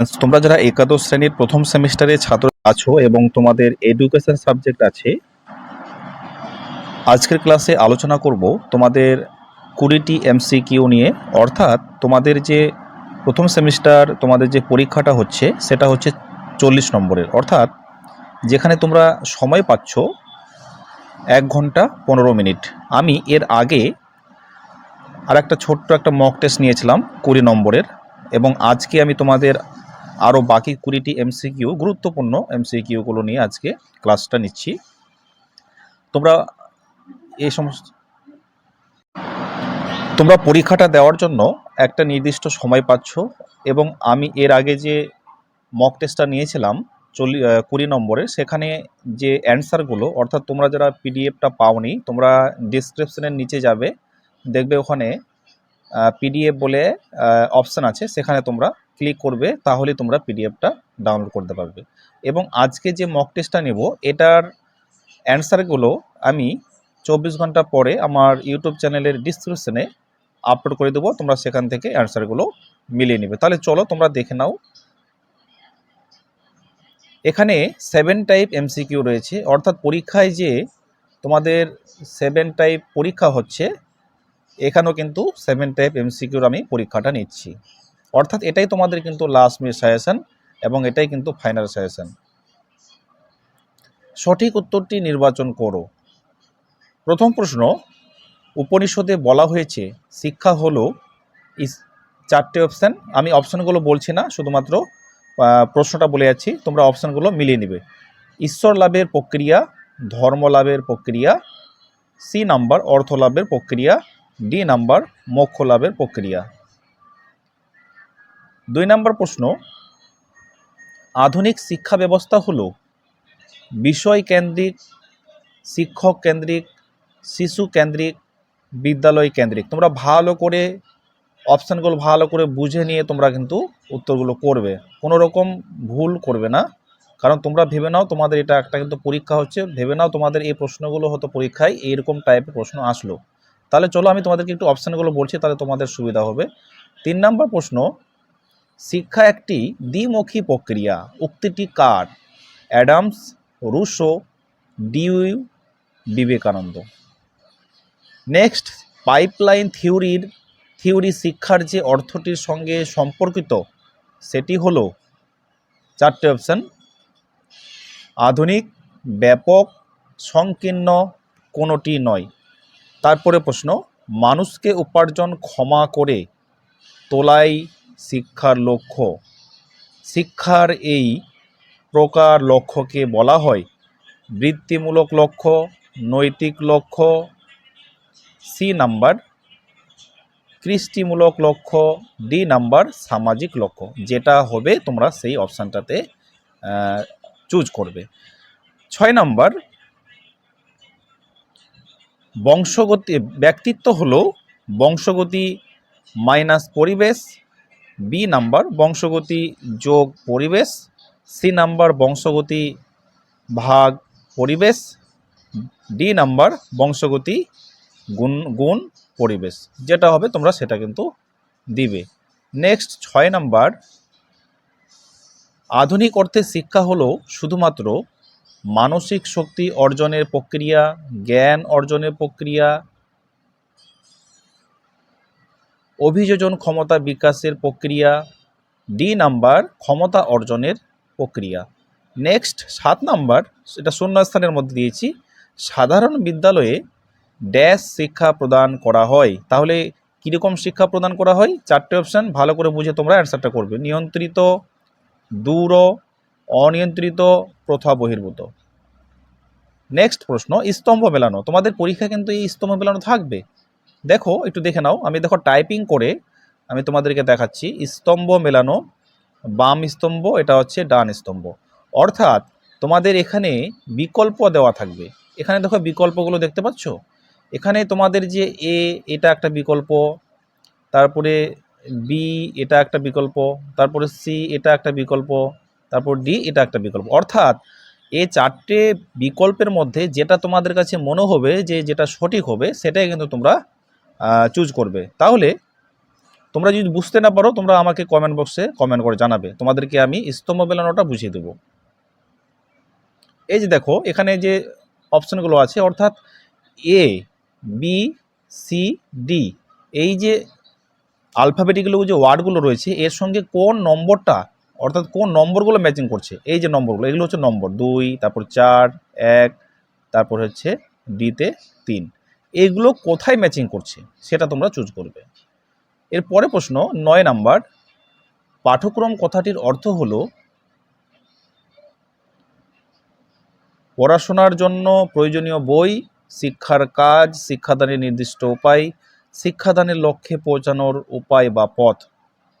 তোমরা যারা একাদশ শ্রেণির প্রথম সেমিস্টারে ছাত্র আছো এবং তোমাদের এডুকেশন সাবজেক্ট আছে, আজকের ক্লাসে আলোচনা করব তোমাদের কুড়িটি এমসিকিউ নিয়ে। অর্থাৎ তোমাদের যে প্রথম সেমিস্টার, তোমাদের যে পরীক্ষাটা হচ্ছে, সেটা হচ্ছে চল্লিশ নম্বরের। অর্থাৎ যেখানে তোমরা সময় পাচ্ছ এক ঘণ্টা পনেরো মিনিট। আমি এর আগে আর একটা ছোট্ট একটা মক টেস্ট নিয়েছিলাম কুড়ি নম্বরের এবং আজকে আমি তোমাদের আরও বাকি কুড়িটি এমসিকিউ, গুরুত্বপূর্ণ এমসিকিউগুলো নিয়ে আজকে ক্লাসটা নিচ্ছি। তোমরা এই সমস্ত তোমরা পরীক্ষাটা দেওয়ার জন্য একটা নির্দিষ্ট সময় পাচ্ছ এবং আমি এর আগে যে মক টেস্টটা নিয়েছিলাম চল্লি কুড়ি নম্বরে, সেখানে যে অ্যান্সারগুলো, অর্থাৎ তোমরা যারা পিডিএফটা পাওনি, তোমরা ডিসক্রিপশনের নিচে যাবে, দেখবে ওখানে পিডিএফ বলে অপশান আছে, সেখানে তোমরা ক্লিক করবে, তাহলে তোমরা পিডিএফটা ডাউনলোড করতে পারবে। এবং আজকে যে মক টেস্টটা নেব, এটার অ্যান্সারগুলো আমি চব্বিশ ঘণ্টা পরে আমার ইউটিউব চ্যানেলের ডিসক্রিপশনে আপলোড করে দেবো, তোমরা সেখান থেকে অ্যান্সারগুলো মিলিয়ে নেবে। তাহলে চলো তোমরা দেখে নাও। এখানে সেভেন টাইপ এমসিকিউ রয়েছে, অর্থাৎ পরীক্ষায় যে তোমাদের সেভেন টাইপ পরীক্ষা হচ্ছে এখানেও কিন্তু সেভেন টাইপ এমসিকিউর আমি পরীক্ষাটা নিচ্ছি। অর্থাৎ এটাই তোমাদের কিন্তু লাস্ট মিনিট সাজেশন এবং এটাই কিন্তু ফাইনাল সাজেশন সঠিক উত্তরটি নির্বাচন করো। প্রথম প্রশ্ন, উপনিষদে বলা হয়েছে, শিক্ষা হলো চারটে অপশান আমি অপশানগুলো বলছি না, শুধুমাত্র প্রশ্নটা বলে যাচ্ছি, তোমরা অপশানগুলো মিলিয়ে নেবে। ঈশ্বর লাভের প্রক্রিয়া, ধর্ম লাভের প্রক্রিয়া, সি নাম্বার, অর্থ লাভের প্রক্রিয়া ডি নাম্বার মোক্ষ লাভের প্রক্রিয়া। দুই নম্বর প্রশ্ন, আধুনিক শিক্ষা ব্যবস্থা হলো বিষয় কেন্দ্রিক, শিক্ষক কেন্দ্রিক, শিশু কেন্দ্রিক, বিদ্যালয় কেন্দ্রিক। তোমরা ভালো করে, অপশানগুলো ভালো করে বুঝে নিয়ে তোমরা কিন্তু উত্তরগুলো করবে। কোনো রকম ভুল করবে না। কারণ তোমরা ভেবে নাও তোমাদের এটা একটা কিন্তু পরীক্ষা হচ্ছে, ভেবে নাও তোমাদের এই প্রশ্নগুলো হতো পরীক্ষায় এইরকম টাইপের প্রশ্ন আসলো। তাহলে চলো আমি তোমাদেরকে একটু অপশানগুলো বলছি, তাহলে তোমাদের সুবিধা হবে। তিন নম্বর প্রশ্ন, শিক্ষা একটি দ্বিমুখী প্রক্রিয়া, উক্তিটি কার? Adams, Rousseau Dewey Vivekananda. Next, pipeline থিওরির, থিওরি শিক্ষার যে অর্থটির সঙ্গে সম্পর্কিত, সেটি হলো চারটে অপশান আধুনিক, ব্যাপক, সংকীর্ণ, কোনোটি নয়। তারপরে প্রশ্ন, মানুষকে উপার্জন ক্ষমা করে তোলাই শিক্ষার লক্ষ্য। শিক্ষার এই প্রকার লক্ষ্যকে বলা হয় বৃত্তিমূলক লক্ষ্য, নৈতিক লক্ষ্য। সি নাম্বার, কৃষ্টিমূলক লক্ষ্য। ডি নাম্বার, সামাজিক লক্ষ্য, যেটা হবে তোমরা সেই অপশানটাতে চুজ করবে। ছয় নাম্বার বংশগতি, ব্যক্তিত্ব হলো বংশগতি মাইনাস পরিবেশ বি নাম্বার বংশগতি যোগ পরিবেশ সি নাম্বার বংশগতি ভাগ পরিবেশ ডি নাম্বার বংশগতি গুণ গুণ পরিবেশ। যেটা হবে তোমরা সেটা কিন্তু দিবে। নেক্সট ছয় নাম্বার, আধুনিক অর্থে শিক্ষা হলো শুধুমাত্র মানসিক শক্তি অর্জনের প্রক্রিয়া, জ্ঞান অর্জনের প্রক্রিয়া, অভিযোজন ক্ষমতা বিকাশের প্রক্রিয়া ডি নাম্বার ক্ষমতা অর্জনের প্রক্রিয়া। নেক্সট সাত নাম্বার সেটা শূন্যস্থানের মধ্যে দিয়েছি। সাধারণ বিদ্যালয়ে ড্যাশ শিক্ষা প্রদান করা হয়। তাহলে কীরকম শিক্ষা প্রদান করা হয়? চারটে অপশান ভালো করে বুঝে তোমরা অ্যান্সারটা করবে। নিয়ন্ত্রিত, দূর অনিয়ন্ত্রিত প্রথা বহির্ভূত। নেক্সট প্রশ্ন, স্তম্ভ মেলানো। তোমাদের পরীক্ষা কিন্তু এই স্তম্ভ মেলানো থাকবে। দেখো, একটু দেখে নাও। আমি দেখো টাইপিং করে আমি তোমাদেরকে দেখাচ্ছি। স্তম্ভ মেলানো, বাম স্তম্ভ, এটা হচ্ছে ডান স্তম্ভ। অর্থাৎ তোমাদের এখানে বিকল্প দেওয়া থাকবে। এখানে দেখো বিকল্পগুলো দেখতে পাচ্ছ? এখানে তোমাদের যে এ এটা একটা বিকল্প, তারপরে বি এটা একটা বিকল্প, তারপরে সি এটা একটা বিকল্প তারপর ডি, এটা একটা বিকল্প। অর্থাৎ এই চারটে বিকল্পের মধ্যে যেটা তোমাদের কাছে মনে হবে যে যেটা সঠিক হবে, সেটাই কিন্তু তোমরা চুজ করবে। তাহলে তোমরা যদি বুঝতে না পারো, তোমরা আমাকে কমেন্ট বক্সে কমেন্ট করে জানাবে। তোমাদেরকে আমি স্তম্ভ বেলানোটা বুঝিয়ে দেবো। এই যে দেখো, এখানে যে অপশানগুলো আছে, অর্থাৎ এ বি সি ডি এই যে আলফাবেটিকগুলো যে ওয়ার্ডগুলো রয়েছে, এর সঙ্গে কোন নম্বরটা অর্থাৎ কোন নম্বরগুলো ম্যাচিং করছে? এই যে নম্বরগুলো, এগুলো হচ্ছে নম্বর, দুই, তারপর চার, এক, তারপর হচ্ছে ডিতে তিন। এগুলো কোথায় ম্যাচিং করছে? সেটা তোমরা চুজ করবে। এর পরে প্রশ্ন, নয় নাম্বার, পাঠক্রম কথাটির অর্থ হলো পড়াশোনার জন্য প্রয়োজনীয় বই, শিক্ষার কাজ, শিক্ষাদানের নির্দিষ্ট উপায়, শিক্ষাদানের লক্ষ্যে পৌঁছানোর উপায় বা পথ।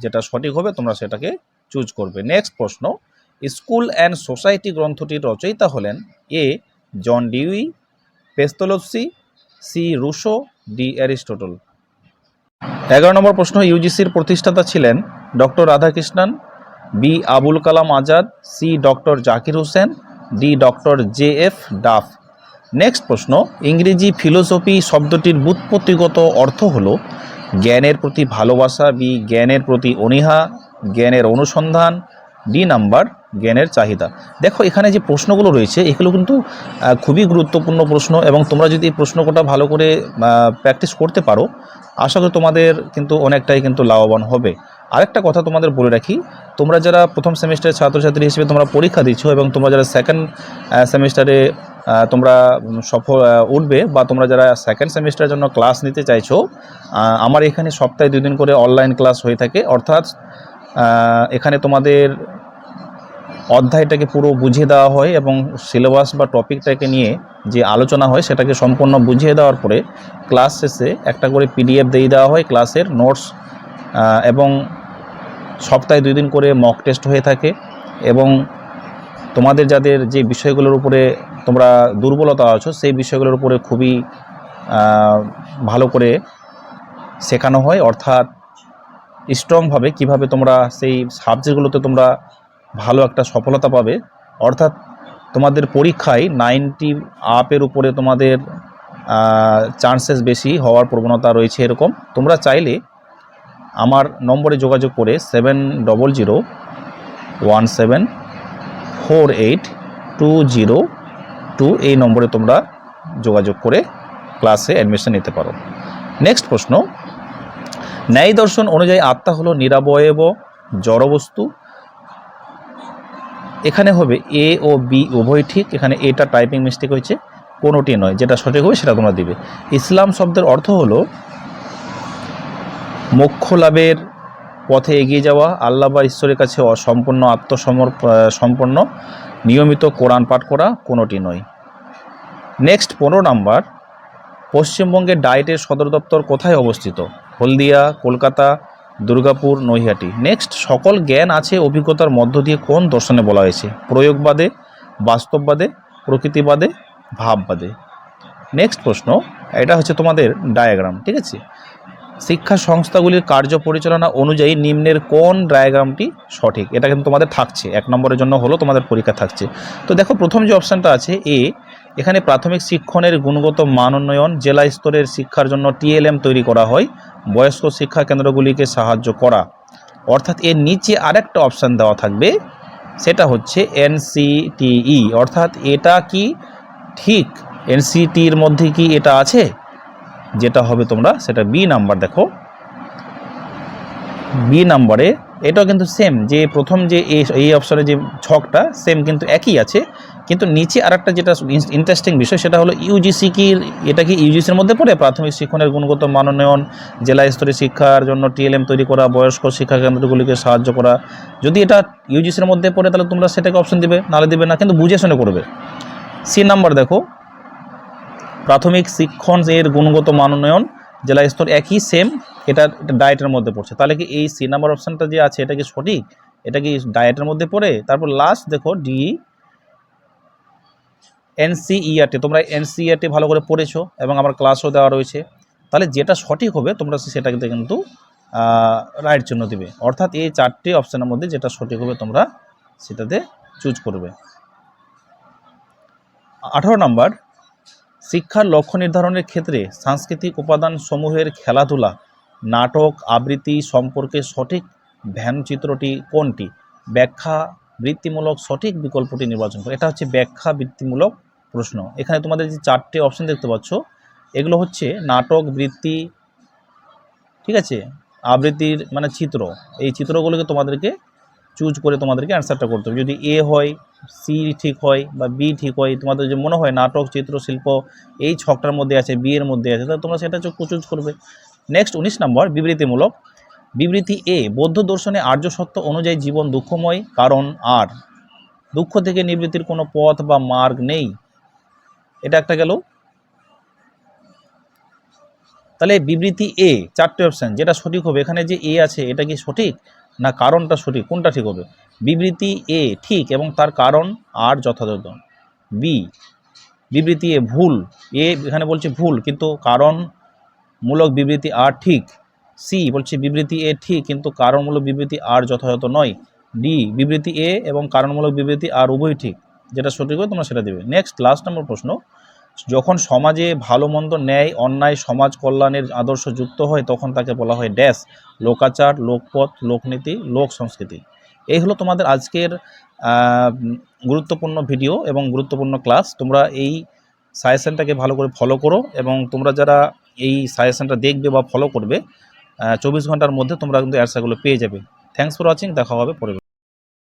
যেটা সঠিক হবে, তোমরা সেটাকে চুজ করবে। নেক্সট প্রশ্ন স্কুল অ্যান্ড সোসাইটি গ্রন্থটির রচয়িতা হলেন A John Dewey Pestalozzi C Rousseau D Aristotle এগারো নম্বর প্রশ্ন ইউজিসির প্রতিষ্ঠাতা ছিলেন doctor Radhakrishnan B Abul Kalam Azad C doctor Zakir Hussain D doctor J F Duff. Next প্রশ্ন, ইংরেজি ফিলোসফি শব্দটির ব্যুৎপত্তিগত অর্থ হলো জ্ঞানের প্রতি ভালোবাসা বি জ্ঞানের প্রতি অনীহা জ্ঞানের অনুসন্ধান ডি নাম্বার জ্ঞানের চাহিদা। দেখো, এখানে যে প্রশ্নগুলো রয়েছে, এগুলো কিন্তু খুবই গুরুত্বপূর্ণ প্রশ্ন এবং তোমরা যদি এই প্রশ্নকটা ভালো করে প্র্যাকটিস করতে পারো, আশা করি তোমাদের কিন্তু অনেকটাই কিন্তু লাভবান হবে। আরেকটা কথা তোমাদের বলে রাখি, তোমরা যারা প্রথম সেমিস্টারের ছাত্রছাত্রী হিসেবে তোমরা পরীক্ষা দিচ্ছ এবং তোমরা যারা সেকেন্ড সেমিস্টারে তোমরা সফল উঠবে বা তোমরা যারা সেকেন্ড সেমিস্টারের জন্য ক্লাস নিতে চাইছো আমার এখানে সপ্তাহে দুই দিন করে অনলাইন ক্লাস হয়ে থাকে। অর্থাৎ এখানে তোমাদের অধ্যায়টাকে পুরো বুঝিয়ে দেওয়া হয় এবং সিলেবাস বা টপিকটাকে নিয়ে যে আলোচনা হয় সেটাকে সম্পূর্ণ বুঝিয়ে দেওয়ার পরে ক্লাস শেষে একটা করে পিডিএফ দিয়ে দেওয়া হয় ক্লাসের নোটস এবং সপ্তাহে দুই দিন করে মক টেস্ট হয়ে থাকে এবং তোমাদের যাদের যে বিষয়গুলোর উপরে তোমরা দুর্বলতা আছো সেই বিষয়গুলোর উপরে খুবই ভালো করে শেখানো হয়। অর্থাৎ স্ট্রংভাবে কীভাবে তোমরা সেই সাবজেক্টগুলোতে তোমরা ভালো একটা সফলতা পাবে। অর্থাৎ তোমাদের পরীক্ষায় নাইনটি আপের উপরে তোমাদের চান্সেস বেশি হওয়ার প্রবণতা রয়েছে এরকম। তোমরা চাইলে আমার নম্বরে যোগাযোগ করে seven double zero one seven four eight two zero two এই নম্বরে তোমরা যোগাযোগ করে ক্লাসে অ্যাডমিশন নিতে পারো। নেক্সট প্রশ্ন ন্যায় দর্শন অনুযায়ী আত্মা হলো নিরাবয়ব জড়বস্তু। এখানে হবে এ ও বি উভয় ঠিক। এখানে এটা টাইপিং মিস্টেক হয়েছে, কোনোটি নয়। যেটা সঠিক হবে সেটা তোমরা দিবে। ইসলাম শব্দের অর্থ হলো মোক্ষ লাভের পথে এগিয়ে যাওয়া, আল্লাহ বা ঈশ্বরের কাছে অসম্পূর্ণ আত্মসমর সম্পন্ন নিয়মিত কোরআন পাঠ করা কোনোটি নয়। নেক্সট পনেরো নাম্বার, পশ্চিমবঙ্গের ডায়েটের সদর দপ্তর কোথায় অবস্থিত? হলদিয়া, কলকাতা, দুর্গাপুর, নৈহাটি। নেক্সট সকল জ্ঞান আছে অভিজ্ঞতার মধ্য দিয়ে কোন দর্শনে বলা হয়েছে? প্রয়োগবাদে, বাস্তববাদে, প্রকৃতিবাদে, ভাববাদে। নেক্সট প্রশ্ন, এটা হচ্ছে তোমাদের ডায়াগ্রাম ঠিক আছে? শিক্ষা সংস্থাগুলির কার্য পরিচালনা অনুযায়ী নিম্নের কোন ডায়াগ্রামটি সঠিক? এটা কিন্তু তোমাদের থাকছে, এক নম্বরের জন্য হলো তোমাদের পরীক্ষা থাকছে। তো দেখো, প্রথম যে অপশানটা আছে এ এখানে প্রাথমিক শিক্ষণের গুণগত মান উন্নয়ন জেলা স্তরের শিক্ষার জন্য টিএলএম তৈরি করা হয়, বয়স্ক শিক্ষা কেন্দ্রগুলিকে সাহায্য করা। অর্থাৎ এর নিচে আরেকটা অপশান দেওয়া থাকবে, সেটা হচ্ছে এনসিটিই। অর্থাৎ এটা কি ঠিক? এনসিটির মধ্যে কি এটা আছে? যেটা হবে তোমরা, সেটা বি নাম্বার দেখো। বি নাম্বারে এটাও কিন্তু সেম যে প্রথম যে এই- এই অপশনে যে ছকটা সেম কিন্তু একই আছে। কিন্তু নিচে আরেকটা যেটা ইন্টারেস্টিং বিষয় সেটা হলো ইউজিসি কি, এটা কি ইউজিসির মধ্যে পড়ে? প্রাথমিক শিক্ষণের গুণগত মানোন্নয়ন জেলা স্তরে শিক্ষার জন্য টিএলএম তৈরি করা, বয়স্ক শিক্ষা কেন্দ্রগুলিকে সাহায্য করা। যদি এটা ইউজিসির মধ্যে পড়ে, তাহলে তোমরা সেটাকে অপশন দিবে, নাহলে দিবে না, কিন্তু বুঝে শুনে করবে। সি নাম্বার দেখো। প্রাথমিক শিক্ষণ এর গুণগত মানোন্নয়ন জেলা স্তর একই সেম এটা ডায়েটের মধ্যে পড়ছে। তাহলে কি এই সি নাম্বার অপশানটা যে আছে, এটা কি সঠিক? এটা কি ডায়েটের মধ্যে পড়ে? তারপর লাস্ট দেখো ডি এনসিইআরটি, তোমরা এনসিইআরটি ভালো করে পড়েছো এবং আমার ক্লাসও দেওয়া রয়েছে, তাহলে যেটা সঠিক হবে তোমরা সেটাকে কিন্তু রাইট চিহ্ন দিবে। অর্থাৎ এই চারটি অপশানের মধ্যে যেটা সঠিক হবে তোমরা সেটাতে চুজ করবে। আঠারো নম্বর, শিক্ষার লক্ষ্য নির্ধারণের ক্ষেত্রে সাংস্কৃতিক উপাদান সমূহের খেলাধুলা, নাটক, আবৃত্তি সম্পর্কে সঠিক ধ্যানচিত্রটি কোনটি? ব্যাখ্যা বৃত্তিমূলক সঠিক বিকল্পটি নির্বাচন করো। এটা হচ্ছে ব্যাখ্যা বৃত্তিমূলক প্রশ্ন। এখানে তোমাদের যে চারটে অপশন দেখতে পাচ্ছ, এগুলো হচ্ছে নাটক, বৃত্তি, ঠিক আছে? আবৃত্তির মানে চিত্র। এই চিত্রগুলোকে তোমাদেরকে চুজ করে তোমাদেরকে অ্যান্সারটা করতে হবে। যদি এ হয় সি ঠিক হয় বা বি ঠিক হয়, তোমাদের যে মনে হয় নাটক, চিত্র, শিল্প, এই ছকটার মধ্যে আছে বি এর মধ্যে আছে, তাহলে তোমরা সেটা চুজ করবে। নেক্সট উনিশ নম্বর, বিবৃতিমূলক। বিবৃতি এ বৌদ্ধ দর্শনে আর্য সত্য অনুযায়ী জীবন দুঃখময়, কারণ আর। দুঃখ থেকে নিবৃত্তির কোনো পথ বা মার্গ নেই। এটা একটা গেল। তাহলে বিবৃতি এ চারটে অপশান যেটা সঠিক হবে, এখানে যে এ আছে, এটা কি সঠিক? না কারণটা সঠিক, কোনটা ঠিক হবে? বিবৃতি এ ঠিক এবং তার কারণ আর যথাযথ। বি বিবৃতি এ ভুল। এ এখানে বলছে ভুল, কিন্তু কারণমূলক বিবৃতি আর ঠিক। সি বলছে বিবৃতি এ ঠিক, কিন্তু কারণমূলক বিবৃতি আর যথাযথ নয়। ডি বিবৃতি এ এবং কারণমূলক বিবৃতি আর উভয় ঠিক। যেটা সঠিক হবে তোমরা সেটা দেবে। নেক্সট লাস্ট নম্বর প্রশ্ন, যখন সমাজে ভালো মন্দ ন্যায়, অন্যায়, সমাজ কল্যাণের আদর্শ যুক্ত হয়, তখন তাকে বলা হয় ড্যাশ, লোকাচার, লোকপথ, লোকনীতি, লোক সংস্কৃতি। এই হলো তোমাদের আজকের গুরুত্বপূর্ণ ভিডিও এবং গুরুত্বপূর্ণ ক্লাস তোমরা এই সাজেশনটাকে ভালো করে ফলো করো এবং তোমরা যারা এই সাজেশনটা দেখবে বা ফলো করবে চব্বিশ ঘণ্টার মধ্যে তোমরা কিন্তু অ্যান্সারগুলো পেয়ে যাবে। থ্যাংকস ফর ওয়াচিং দেখা হবে পরে।